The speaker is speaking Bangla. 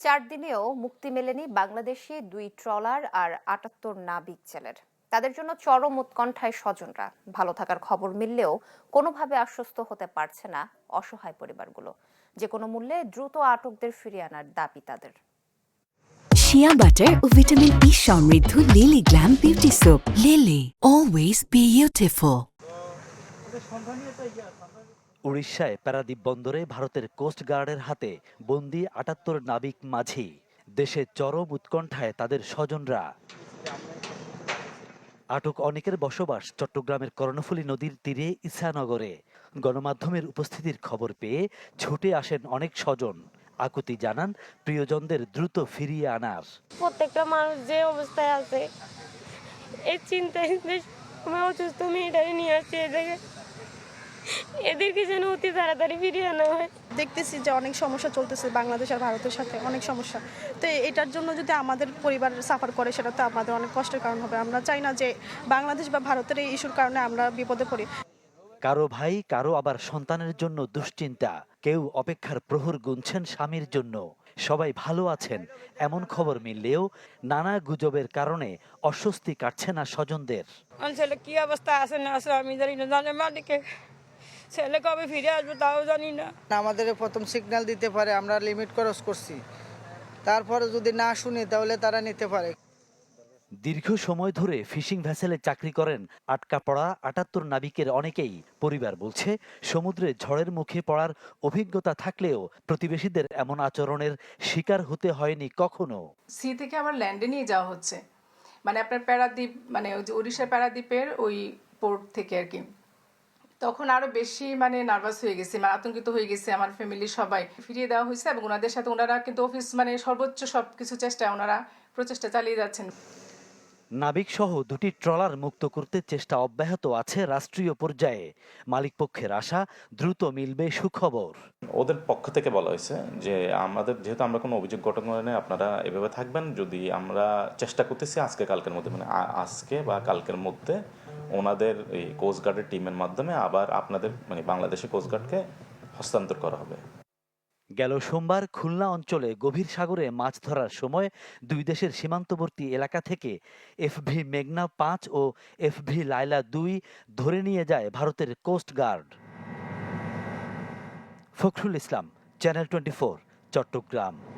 চার দিনেও মুক্তি মেলেনি বাংলাদেশি দুই ট্রলার আর আটাত্তর নাবিক জেলের তাদের জন্য চরম উৎকণ্ঠায় স্বজনরা। ভালো থাকার খবর মিললেও কোনোভাবে আশ্বস্ত হতে পারছে না অসহায় পরিবারগুলো। যে কোনো মূল্যে দ্রুত আটকদের ফিরিয়ে আনার দাবি তাদের। শিয়া বাটার ও ভিটামিন ই সমৃদ্ধ Lily glam beauty soap Lily always beautiful উড়িষ্যায় প্যারাদ্বীপ বন্দরে ভারতের কোস্ট গার্ডের হাতে বন্দি আটাত্তর নাবিক মাঝি। দেশে চরম উৎকণ্ঠায় তাদের স্বজনরা। আটক অনেকের বসবাস চট্টগ্রামের কর্ণফুলী নদীর তীরে ইসানগরে গণমাধ্যমের উপস্থিতির খবর পেয়ে ছুটে আসেন অনেক স্বজন। আকুতি জানান, প্রিয়জনদের দ্রুত ফিরিয়ে আনার। প্রত্যেকটা মানুষ যে অবস্থায় আছে এই চিন্তায় অসুস্থ মেয়েটাকে নিয়ে আসছে এদেরকে যেন অতি তাড়াতাড়ি ফিরিয়ে আনা হয়। দেখতেছি যে অনেক সমস্যা চলতেছে বাংলাদেশ আর ভারতের সাথে অনেক সমস্যা। তো এটার জন্য যদি আমাদের পরিবার সাফার করে সেটা তো আমাদের অনেক কষ্টের কারণ হবে। আমরা চাই না যে বাংলাদেশ বা ভারতের এই ইস্যুর কারণে আমরা বিপদে পড়ি। কারও ভাই কারও আবার সন্তানের জন্য দুশ্চিন্তা। কেউ অপেক্ষার প্রহর গুনছেন স্বামীর জন্য। সবাই ভালো আছেন এমন খবর মিললেও নানা গুজবের কারণে অস্বস্তি কাটছে না স্বজনদের। ছেলে কি অবস্থা আছে না আছে আমি জানি না জানে মালিকে ছেলে কবে ফিরে আসবে তাও জানি না। আমাদের প্রথম সিগন্যাল দিতে পারে আমরা লিমিট ক্রস করছি। তারপরে যদি না শুনি তাহলে তারা নিতে পারে। দীর্ঘ সময় ধরে ফিশিং ভ্যাসেলে চাকরি করেন আটকা পড়া আটাত্তর নাবিকের অনেকেই পরিবার বলছে। সমুদ্রে ঝড়ের মুখে পড়ার অভিজ্ঞতা থাকলেও প্রতিবেশীদের এমন আচরণের শিকার হতে হয়নি কখনো। সি থেকে আবার ল্যান্ডে নিয়ে যাওয়া হচ্ছে। মানে আপনার প্যারাদ্বীপ মানে ওই যে উড়িষ্যার প্যারাদ্বীপের ওই পোর্ট থেকে আর কি। তখন আরও বেশি মানে নার্ভাস হয়ে গেছে মানে আতঙ্কিত হয়ে গেছে আমার ফ্যামিলির সবাই। ফিরিয়ে দেওয়া হয়েছে এবং ওনাদের সাথে ওনারা কিন্তু অফিস মানে সর্বোচ্চ সব কিছু চেষ্টায় ওনারা প্রচেষ্টা চালিয়ে যাচ্ছেন। নাবিক সহ দুটি ট্রলার মুক্ত করতে চেষ্টা অব্যাহত আছে রাষ্ট্রীয় পর্যায়ে। মালিকপক্ষের আশা দ্রুত মিলবে সুখবর। ওদের পক্ষ থেকে বলা হয়েছে যে আমাদের যেহেতু আমরা কোনো অভিযোগ গঠন করে নেই, আপনারা এভাবে থাকবেন। যদি আমরা চেষ্টা করতেছি আজকে কালকের মধ্যে মানে আজকে বা কালকের মধ্যে ওনাদের এই কোস্টগার্ডের টিমের মাধ্যমে আবার আপনাদের মানে বাংলাদেশের কোস্টগার্ডকে হস্তান্তর করা হবে। গেল সোমবার খুলনা অঞ্চলে গভীর সাগরে মাছ ধরার সময় দুই দেশের সীমান্তবর্তী এলাকা থেকে এফভি মেঘনা পাঁচ ও এফভি লাইলা দুই ধরে নিয়ে যায় ভারতের coast guard Fakhrul Islam channel twenty four Chittagong.